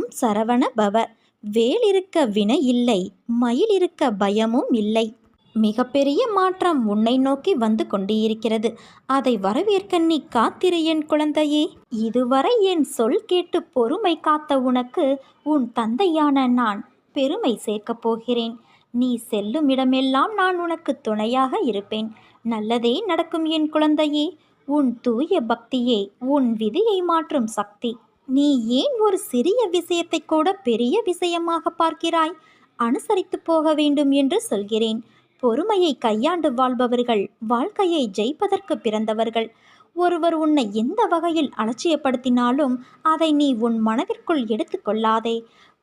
ஓம் சரவண பவ. வேல் இருக்க வினை இல்லை மயில் இருக்க பயமும் இல்லை. மிகப்பெரிய மாற்றம் உன்னை நோக்கி வந்து கொண்டிருக்கிறது. அதை வரவேற்க நீ காத்திரு என் குழந்தையே. இதுவரை என் சொல் கேட்டு பொறுமை காத்த உனக்கு உன் தந்தையான நான் பெருமை சேர்க்கப் போகிறேன். நீ செல்லும் இடமெல்லாம் நான் உனக்கு துணையாக இருப்பேன். நல்லதே நடக்கும் என் குழந்தையே. உன் தூய பக்தியே உன் விதியை மாற்றும் சக்தி. நீ ஏன் ஒரு சிறிய விஷயத்தை கூட பெரிய விஷயமாக பார்க்கிறாய்? அனுசரித்து போக வேண்டும் என்று சொல்கிறேன். பொறுமையை கையாண்டு வாழ்பவர்கள் வாழ்க்கையை ஜெயிப்பதற்கு பிறந்தவர்கள். ஒருவர் உன்னை எந்த வகையில் அலட்சியப்படுத்தினாலும் அதை நீ உன் மனதிற்குள் எடுத்துக்கொள்ளாதே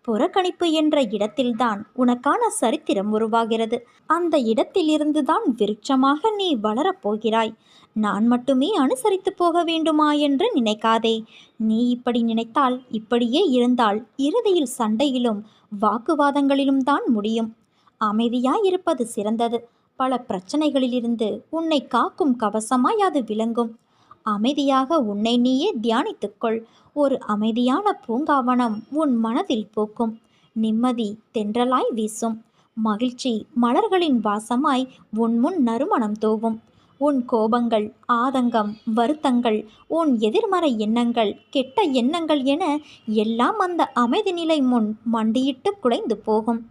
புறக்கணிப்பு என்ற இடத்தில்தான் உனக்கான சரித்திரம் உருவாகிறது. அந்த இடத்திலிருந்துதான் விருட்சமாக நீ வளரப்போகிறாய் நான் மட்டுமே அனுசரித்து போக வேண்டுமா என்று நினைக்காதே. நீ இப்படி நினைத்தால் இப்படியே இருந்தால் இறுதியில் சண்டையிலும் வாக்குவாதங்களிலும் தான் முடியும். அமைதியாயிருப்பது சிறந்தது. பல பிரச்சனைகளிலிருந்து உன்னை காக்கும் கவசமாய் அது விளங்கும். அமைதியாக உன்னை நீயே தியானித்துக்கொள். ஒரு அமைதியான பூங்காவனம் உன் மனதில் பூக்கும். நிம்மதி தென்றலாய் வீசும். மகிழ்ச்சி மலர்களின் வாசமாய் உன் முன் நறுமணம் தூவும். உன் கோபங்கள் ஆதங்கம் வருத்தங்கள் உன் எதிர்மறை எண்ணங்கள் கெட்ட எண்ணங்கள் என எல்லாம் அந்த அமைதி நிலை முன் மண்டியிட்டு குலைந்து போகும்.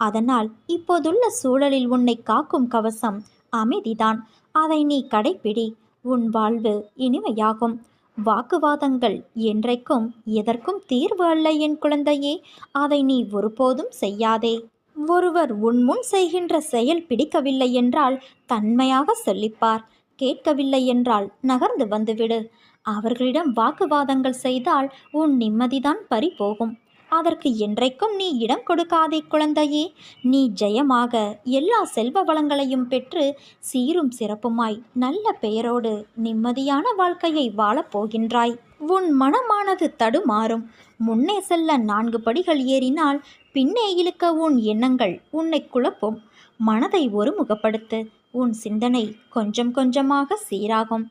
அதனால் இப்போதுள்ள சூழலில் உன்னை காக்கும் கவசம் அமைதிதான். அதை நீ கடைப்பிடி. உன் வாழ்வு இனிமையாகும். வாக்குவாதங்கள் என்றைக்கும் எதற்கும் தீர்வு அல்ல என் குழந்தையே. அதை நீ ஒருபோதும் செய்யாதே. ஒருவர் உன் முன் செய்கின்ற செயல் பிடிக்கவில்லை என்றால் தன்மையாக சொல்லிப்பார். கேட்கவில்லை என்றால் நகர்ந்து வந்துவிடு. அவர்களிடம் வாக்குவாதங்கள் செய்தால் உன் நிம்மதிதான் பறிபோகும். அதற்கு என்றைக்கும் நீ இடம் கொடுக்காதே குழந்தையே. நீ ஜெயமாக எல்லா செல்வ வளங்களையும் பெற்று சீரும் சிறப்புமாய் நல்ல பெயரோடு நிம்மதியான வாழ்க்கையை வாழப் போகின்றாய். உன் மனமானது தடுமாறும். முன்னே செல்ல நான்கு படிகள் ஏறினால் பின்னே இழுக்க உன் எண்ணங்கள் உன்னை குழப்பும். மனதை ஒருமுகப்படுத்து. உன் சிந்தனை கொஞ்சம் கொஞ்சமாக சீராகும்.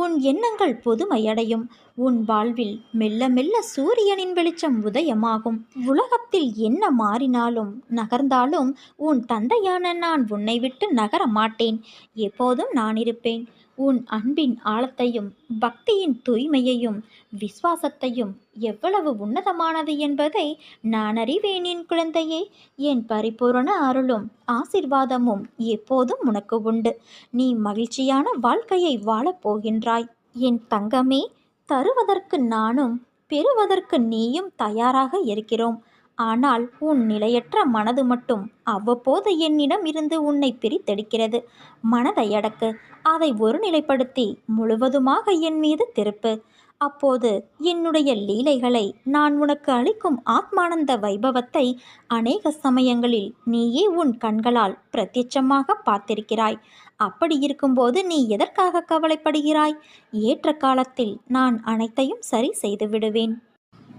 உன் எண்ணங்கள் புதுமையடையும். உன் வாழ்வில் மெல்ல மெல்ல சூரியனின் வெளிச்சம் உதயமாகும். உலகத்தில் என்ன மாறினாலும் நகர்ந்தாலும் உன் தந்தையான நான் உன்னை விட்டு நகர மாட்டேன் எப்போதும் நான் இருப்பேன். உன் அன்பின் ஆழத்தையும் பக்தியின் தூய்மையையும் விசுவாசத்தையும் எவ்வளவு உன்னதமானது என்பதை நான் அறிவேன் என் குழந்தையே. என் பரிபூரண அருளும் ஆசிர்வாதமும் எப்போதும் உனக்கு உண்டு. நீ மகிழ்ச்சியான வாழ்க்கையை வாழப்போகின்றாய் என் தங்கமே தருவதற்கு நானும் பெறுவதற்கு நீயும் தயாராக இருக்கிறோம். ஆனால் உன் நிலையற்ற மனது மட்டும் அவ்வப்போது என்னிடம் இருந்து உன்னை பிரித்தெடுக்கிறது. மனதை அடக்கு. அதை ஒருநிலைப்படுத்தி முழுவதுமாக என் மீது திருப்பு. அப்போது என்னுடைய லீலைகளை நான் உனக்கு அளிக்கும் ஆத்மானந்த வைபவத்தை அநேக சமயங்களில் நீயே உன் கண்களால் பிரத்யட்சமாக பார்த்திருக்கிறாய். அப்படி இருக்கும்போது நீ எதற்காக கவலைப்படுகிறாய்? ஏற்ற காலத்தில் நான் அனைத்தையும் சரி செய்து விடுவேன்.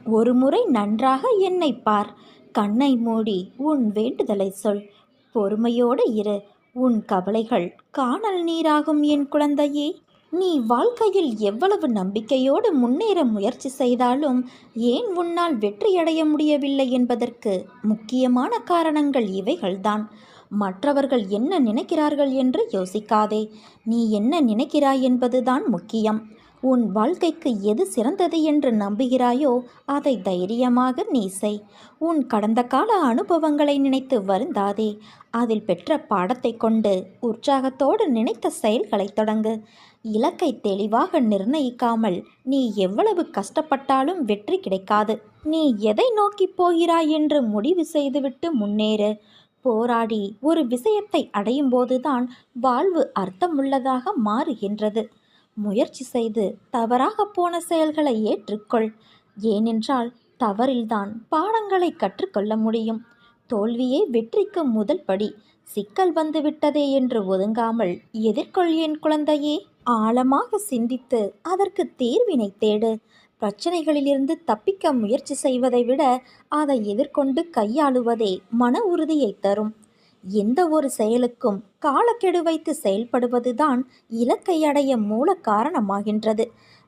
ஒருமுறை நன்றாக என்னை பார். கண்ணை மூடி உன் வேண்டுதலை சொல். பொறுமையோடு இரு. உன் கவலைகள் காணல் நீராகும் என் குழந்தையே. நீ வாழ்க்கையில் எவ்வளவு நம்பிக்கையோடு முன்னேற முயற்சி செய்தாலும் ஏன் உன்னால் வெற்றியடைய முடியவில்லை என்பதற்கு முக்கியமான காரணங்கள் இவைகள்தான். மற்றவர்கள் என்ன நினைக்கிறார்கள் என்று யோசிக்காதே. நீ என்ன நினைக்கிறாய் என்பதுதான் முக்கியம். உன் வாழ்க்கைக்கு எது சிறந்தது என்று நம்புகிறாயோ அதை தைரியமாக நீ செய். உன் கடந்த கால அனுபவங்களை நினைத்து வருந்தாதே. அதில் பெற்ற பாடத்தை கொண்டு உற்சாகத்தோடு நினைத்த செயல்களை தொடங்கு. இலக்கை தெளிவாக நிர்ணயிக்காமல் நீ எவ்வளவு கஷ்டப்பட்டாலும் வெற்றி கிடைக்காது. நீ எதை நோக்கி போகிறாய் என்று முடிவு செய்துவிட்டு முன்னேறு. போராடி ஒரு விஷயத்தை அடையும் போதுதான் வாழ்வு அர்த்தமுள்ளதாக மாறுகின்றது. முயற்சி செய்து தவறாக போன செயல்களை ஏற்றுக்கொள். ஏனென்றால் தவறில்தான் பாடங்களை கற்றுக்கொள்ள முடியும். தோல்வியே வெற்றிக்கு முதல் படி. சிக்கல் வந்துவிட்டதே என்று ஒதுங்காமல் எதிர்கொள் என் குழந்தையே. ஆழமாக சிந்தித்து அதற்கு தீர்வினை தேடு. பிரச்சனைகளிலிருந்து தப்பிக்க முயற்சி செய்வதை விட அதை எதிர்கொண்டு கையாளுவதே மன உறுதியை தரும். எந்த ஒரு செயலுக்கும் காலக்கெடு வைத்து செயல்படுவதுதான் இலக்கை அடைய மூல காரணமாகின்றது.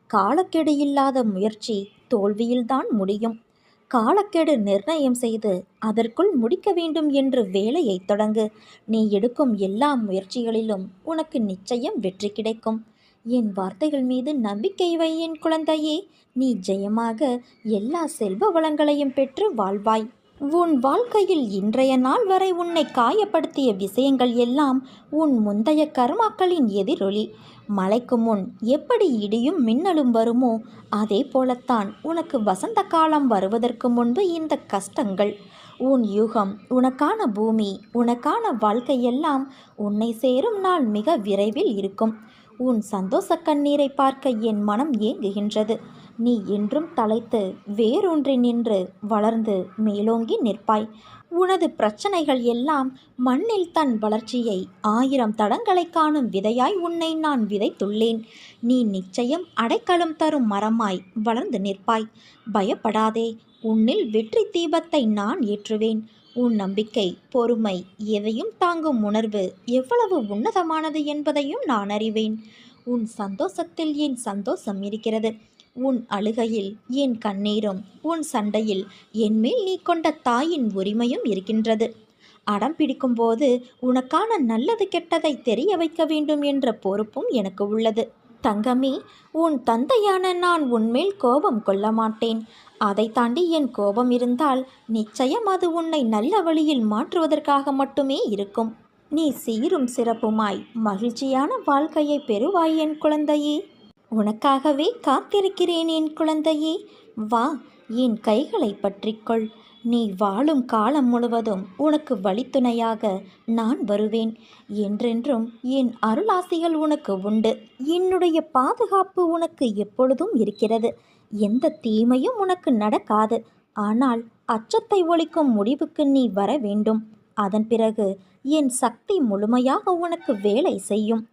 காலக்கெடு இல்லாத முயற்சி தோல்வியில்தான் முடியும். காலக்கெடு நிர்ணயம் செய்து அதற்குள் முடிக்க வேண்டும் என்று வேலையை தொடங்கு. நீ எடுக்கும் எல்லா முயற்சிகளிலும் உனக்கு நிச்சயம் வெற்றி கிடைக்கும். என் வார்த்தைகள் மீது நம்பிக்கை வை என் குழந்தையே. நீ ஜெயமாக எல்லா செல்வ வளங்களையும் பெற்று வாழ்வாய். உன் வாழ்க்கையில் இன்றைய நாள் வரை உன்னை காயப்படுத்திய விஷயங்கள் எல்லாம் உன் முந்தைய கர்மாக்களின் எதிரொலி. மலைக்கு முன் எப்படி இடியும் மின்னலும் வருமோ அதே போலத்தான் உனக்கு வசந்த காலம் வருவதற்கு முன்பு இந்த கஷ்டங்கள். உன் யுகம் உனக்கான பூமி உனக்கான வாழ்க்கையெல்லாம் உன்னை சேரும் நாள் மிக விரைவில் இருக்கும். உன் சந்தோஷ கண்ணீரை பார்க்க என் மனம் ஏங்குகின்றது. நீ என்றும் தலைத்து வேறொன்றி நின்று வளர்ந்து மேலோங்கி நிற்பாய். உனது பிரச்சனைகள் எல்லாம் மண்ணில் தன் வளர்ச்சியை ஆயிரம் தடங்களை காணும் விதையாய் உன்னை நான் விதைத்துள்ளேன். நீ நிச்சயம் அடைக்கலம் தரும் மரமாய் வளர்ந்து நிற்பாய். பயப்படாதே உன்னில் வெற்றி தீபத்தை நான் ஏற்றுவேன். உன் நம்பிக்கை பொறுமை எதையும் தாங்கும் உணர்வு எவ்வளவு உன்னதமானது என்பதையும் நான் அறிவேன். உன் சந்தோஷத்தில் என் சந்தோஷம் இருக்கிறது. உன் அழுகையில் என் கண்ணீரும் உன் சண்டையில் என்மேல் நீ கொண்ட தாயின் உரிமையும் இருக்கின்றது. அடம் பிடிக்கும்போது உனக்கான நல்லது கெட்டதை தெரிய வைக்க வேண்டும் என்ற பொறுப்பும் எனக்கு உள்ளது. தங்கமே உன் தந்தையான நான் உன்மேல் கோபம் கொள்ள மாட்டேன். அதை தாண்டி என் கோபம் இருந்தால் நிச்சயம் அது உன்னை நல்ல வழியில் மாற்றுவதற்காக மட்டுமே இருக்கும். நீ சீரும் சிறப்புமாய் மகிழ்ச்சியான வாழ்க்கையை பெறுவாய் என் குழந்தையே. உனக்காகவே காத்திருக்கிறேன் என் குழந்தையே. வா என் கைகளை பற்றிக்கொள். நீ வாழும் காலம் முழுவதும் உனக்கு வழித்துணையாக நான் வருவேன். என்றென்றும் என் அருளாசிகள் உனக்கு உண்டு. என்னுடைய பாதுகாப்பு உனக்கு எப்பொழுதும் இருக்கிறது. எந்த தீமையும் உனக்கு நடக்காது. ஆனால் அச்சத்தை ஒழிக்கும் முடிவுக்கு நீ வர வேண்டும். அதன் பிறகு என் சக்தி முழுமையாக உனக்கு வேலை செய்யும்.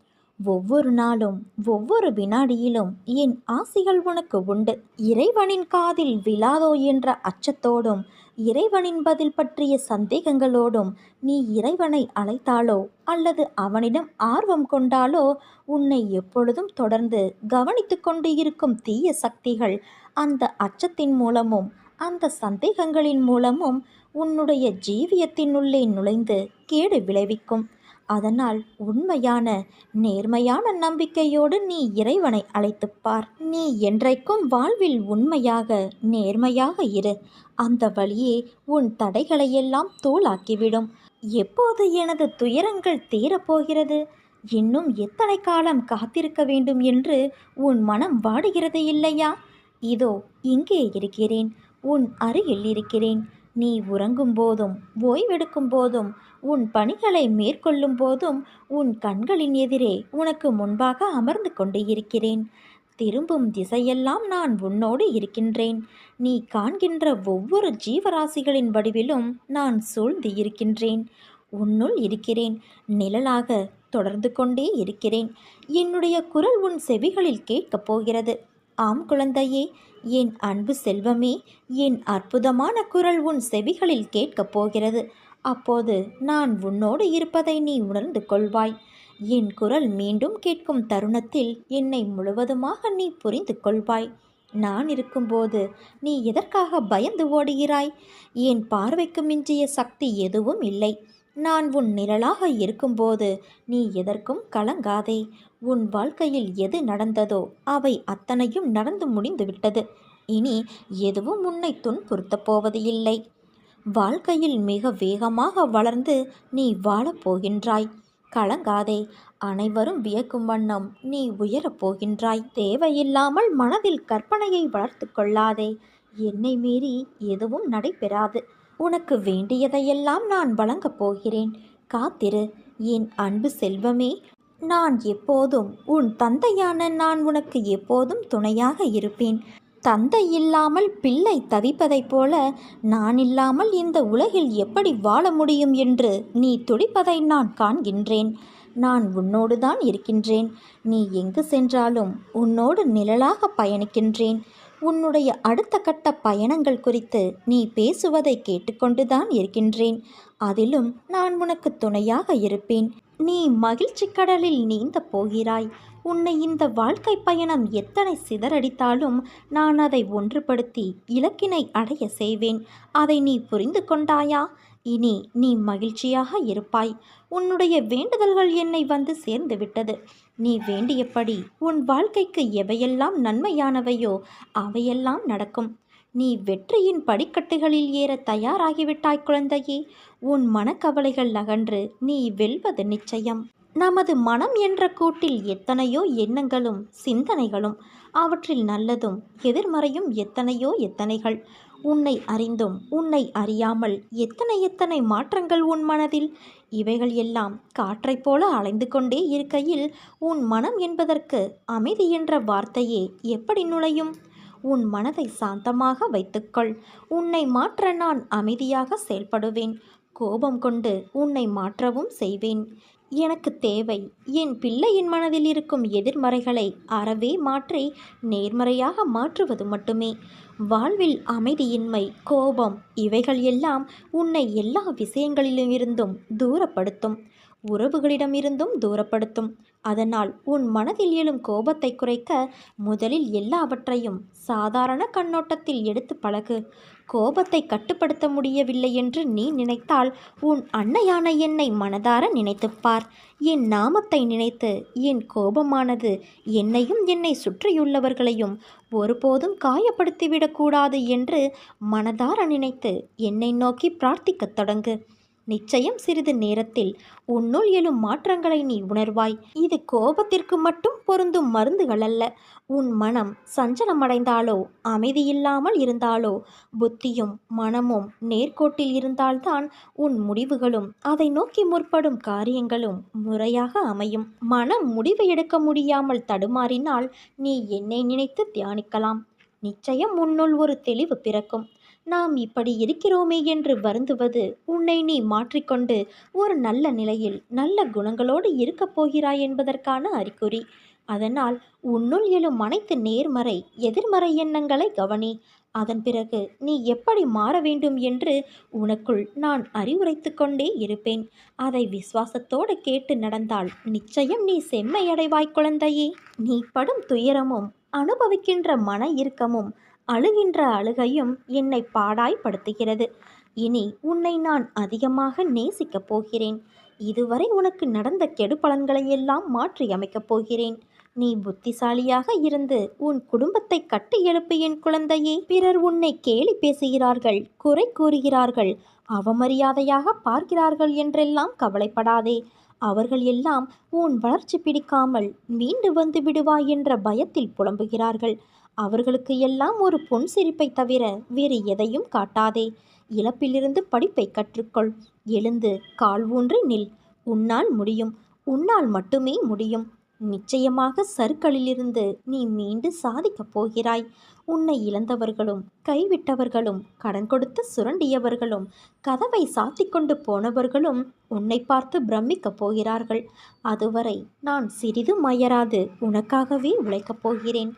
ஒவ்வொரு நாளும் ஒவ்வொரு வினாடியிலும் என் ஆசிகள் உனக்கு உண்டு. இறைவனின் காதில் விழாதோ என்ற அச்சத்தோடும் இறைவனின் பதில் பற்றிய சந்தேகங்களோடும் நீ இறைவனை அழைத்தாலோ அல்லது அவனிடம் ஆர்வம் கொண்டாலோ உன்னை எப்பொழுதும் தொடர்ந்து கவனித்து கொண்டு இருக்கும் தீய சக்திகள் அந்த அச்சத்தின் மூலமும் அந்த சந்தேகங்களின் மூலமும் உன்னுடைய ஜீவியத்தினுள்ளே நுழைந்து கேடு விளைவிக்கும். அதனால் உண்மையான நேர்மையான நம்பிக்கையோடு நீ இறைவனை அழைத்துப் பார். நீ என்றைக்கும் வாழ்வில் உண்மையாக நேர்மையாக இரு. அந்த வழியே உன் தடைகளையெல்லாம் தூளாக்கிவிடும் எப்போது எனது துயரங்கள் தீரப்போகிறது? இன்னும் எத்தனை காலம் காத்திருக்க வேண்டும் என்று உன் மனம் வாடுகிறது இல்லையா? இதோ இங்கே இருக்கிறேன். உன் அருகில் இருக்கிறேன். நீ உறங்கும் போதும் ஓய்வெடுக்கும் போதும் உன் பணிகளை மேற்கொள்ளும் போதும் உன் கண்களின் எதிரே உனக்கு முன்பாக அமர்ந்து கொண்டு இருக்கிறேன். திரும்பும் திசையெல்லாம் நான் உன்னோடு இருக்கின்றேன். நீ காண்கின்ற ஒவ்வொரு ஜீவராசிகளின் வடிவிலும் நான் சூழ்ந்து இருக்கின்றேன். உன்னுள் இருக்கிறேன் நிழலாக தொடர்ந்து கொண்டே இருக்கிறேன். என்னுடைய குரல் உன் செவிகளில் கேட்கப் போகிறது. ஆம் குழந்தையே என் அன்பு செல்வமே என் அற்புதமான குரல் உன் செவிகளில் கேட்கப் போகிறது. அப்போது நான் உன்னோடு இருப்பதை நீ உணர்ந்து கொள்வாய். என் குரல் மீண்டும் கேட்கும் தருணத்தில் என்னை முழுவதுமாக நீ புரிந்து கொள்வாய். நான் இருக்கும்போது நீ எதற்காக பயந்து ஓடுகிறாய்? என் பார்வைக்கு மிஞ்சிய சக்தி எதுவும் இல்லை. நான் உன் நிழலாக இருக்கும்போது நீ எதற்கும் கலங்காதே. உன் வாழ்க்கையில் எது நடந்ததோ அவை அத்தனையும் நடந்து முடிந்துவிட்டது இனி எதுவும் உன்னை துன்புறுத்தப் போவது இல்லை வாழ்க்கையில் மிக வேகமாக வளர்ந்து நீ வாழப்போகின்றாய் கலங்காதே. அனைவரும் வியக்கும் வண்ணம் நீ உயரப் போகின்றாய். தேவையில்லாமல் மனதில் கற்பனையை வளர்த்து கொள்ளாதே. என்னை மீறி எதுவும் நடைபெறாது. உனக்கு வேண்டியதையெல்லாம் நான் வழங்கப் போகிறேன். காத்திரு என் அன்பு செல்வமே நான் எப்போதும் உன் தந்தையான நான் உனக்கு எப்போதும் துணையாக இருப்பேன். தந்தை இல்லாமல் பிள்ளை தவிப்பதைப் போல நான் இல்லாமல் இந்த உலகில் எப்படி வாழ முடியும் என்று நீ துடிப்பதை நான் காண்கின்றேன். நான் உன்னோடு தான் இருக்கின்றேன். நீ எங்கு சென்றாலும் உன்னோடு நிழலாக பயணிக்கின்றேன். உன்னுடைய அடுத்த கட்ட பயணங்கள் குறித்து நீ பேசுவதை கேட்டுக்கொண்டுதான் இருக்கின்றேன். அதிலும் நான் உனக்கு துணையாக இருப்பேன். நீ மகிழ்ச்சி கடலில் நீந்த போகிறாய். உன்னை இந்த வாழ்க்கை பயணம் எத்தனை சிதறடித்தாலும் நான் அதை ஒன்றுபடுத்தி இலக்கினை அடைய செய்வேன். அதை நீ புரிந்து கொண்டாயா? இனி நீ மகிழ்ச்சியாக இருப்பாய். உன்னுடைய வேண்டுதல்கள் என்னை வந்து சேர்ந்து விட்டது. நீ வேண்டியபடி உன் வாழ்க்கைக்கு எவையெல்லாம் நன்மையானவையோ அவையெல்லாம் நடக்கும். நீ வெற்றியின் படிக்கட்டுகளில் ஏற தயாராகிவிட்டாய் குழந்தையே. உன் மனக்கவலைகள் அகன்று நீ வெல்வது நிச்சயம். நமது மனம் என்ற கூட்டில் எத்தனையோ எண்ணங்களும் சிந்தனைகளும் அவற்றில் நல்லதும் எதிர்மறையும் எத்தனையோ எத்தனைகள். உன்னை அறிந்தும் உன்னை அறியாமல் எத்தனை எத்தனை மாற்றங்கள் உன் மனதில்? இவைகள் எல்லாம் காற்றைப் போல அலைந்து கொண்டே இருக்கையில் உன் மனம் என்பதற்கு அமைதி என்ற வார்த்தையே எப்படி நுழையும்? உன் மனதை சாந்தமாக வைத்துக்கொள். உன்னை மாற்ற நான் அமைதியாக செயல்படுவேன். கோபம் கொண்டு உன்னை மாற்றவும் செய்வேன். எனக்கு தேவை. என் பிள்ளையின் மனதில் இருக்கும் எதிர்மறைகளை அறவே மாற்றி நேர்மறையாக மாற்றுவது மட்டுமே. வாழ்வில் அமைதியின்மை கோபம் இவைகள் எல்லாம் உன்னை எல்லா விஷயங்களிலும் இருந்தும் தூரப்படுத்தும். உறவுகளிடமிருந்தும் தூரப்படுத்தும். அதனால் உன் மனதில் எழும் கோபத்தை குறைக்க முதலில் எல்லாவற்றையும் சாதாரண கண்ணோட்டத்தில் எடுத்து பழகு. கோபத்தை கட்டுப்படுத்த முடியவில்லை என்று நீ நினைத்தால் உன் அன்னையான என்னை மனதார நினைத்துப்பார் என் நாமத்தை நினைத்து என் கோபமானது என்னையும் என்னை சுற்றியுள்ளவர்களையும் ஒருபோதும் காயப்படுத்திவிடக்கூடாது என்று மனதார நினைத்து என்னை நோக்கி பிரார்த்திக்கத் தொடங்கு. நிச்சயம் சிறிது நேரத்தில் உன்னுள் எழும் மாற்றங்களை நீ உணர்வாய். இது கோபத்திற்கு மட்டும் பொருந்தும் மருந்துகள் அல்ல. உன் மனம் சஞ்சலமடைந்தாலோ அமைதியில்லாமல் இருந்தாலோ புத்தியும் மனமும் நேர்கோட்டில் இருந்தால்தான் உன் முடிவுகளும் அதை நோக்கி முற்படும் காரியங்களும் முறையாக அமையும். மனம் முடிவு எடுக்க முடியாமல் தடுமாறினால் நீ என்னை நினைத்து தியானிக்கலாம். நிச்சயம் உன்னுள் ஒரு தெளிவு பிறக்கும். நாம் இப்படி இருக்கிறோமே என்று வருந்துவது உன்னை நீ மாற்றிக்கொண்டு ஒரு நல்ல நிலையில் நல்ல குணங்களோடு இருக்கப் போகிறாய் என்பதற்கான அறிகுறி. அதனால் உன்னுள் எழும் அனைத்து நேர்மறை எதிர்மறை எண்ணங்களை கவனி. அதன் பிறகு நீ எப்படி மாற வேண்டும் என்று உனக்குள் நான் அறிவுரைத்து கொண்டே இருப்பேன். அதை விசுவாசத்தோடு கேட்டு நடந்தால் நிச்சயம் நீ செம்மையடைவாய் குழந்தையே. நீ படும் துயரமும் அனுபவிக்கின்ற மன இறுக்கமும் அழுகின்ற அழுகையும் என்னை பாடாய்படுத்துகிறது இனி உன்னை நான் அதிகமாக நேசிக்கப் போகிறேன். இதுவரை உனக்கு நடந்த கெடு பலன்களையெல்லாம் போகிறேன். நீ புத்திசாலியாக இருந்து உன் குடும்பத்தை கட்டி எழுப்பு என் குழந்தையே. பிறர் உன்னை கேலி பேசுகிறார்கள் குறை கூறுகிறார்கள் அவமரியாதையாக பார்க்கிறார்கள் என்றெல்லாம் கவலைப்படாதே. அவர்கள் எல்லாம் உன் வளர்ச்சி பிடிக்காமல் மீண்டு வந்து விடுவாய் என்ற பயத்தில் புலம்புகிறார்கள். அவர்களுக்கு எல்லாம் ஒரு பொன் சிரிப்பை தவிர வேறு எதையும் காட்டாதே. இழப்பிலிருந்து படிப்பை கற்றுக்கொள். எழுந்து கால் ஊன்றி நில். உன்னால் முடியும். உன்னால் மட்டுமே முடியும். நிச்சயமாக சருக்களிலிருந்து நீ மீண்டு சாதிக்கப் போகிறாய். உன்னை இழந்தவர்களும் கைவிட்டவர்களும் கடன் கொடுத்து சுரண்டியவர்களும் கதவை சாத்திக்கொண்டு போனவர்களும் உன்னை பார்த்து பிரமிக்கப் போகிறார்கள். அதுவரை நான் சிறிது மயராது உனக்காகவே உழைக்கப் போகிறேன்.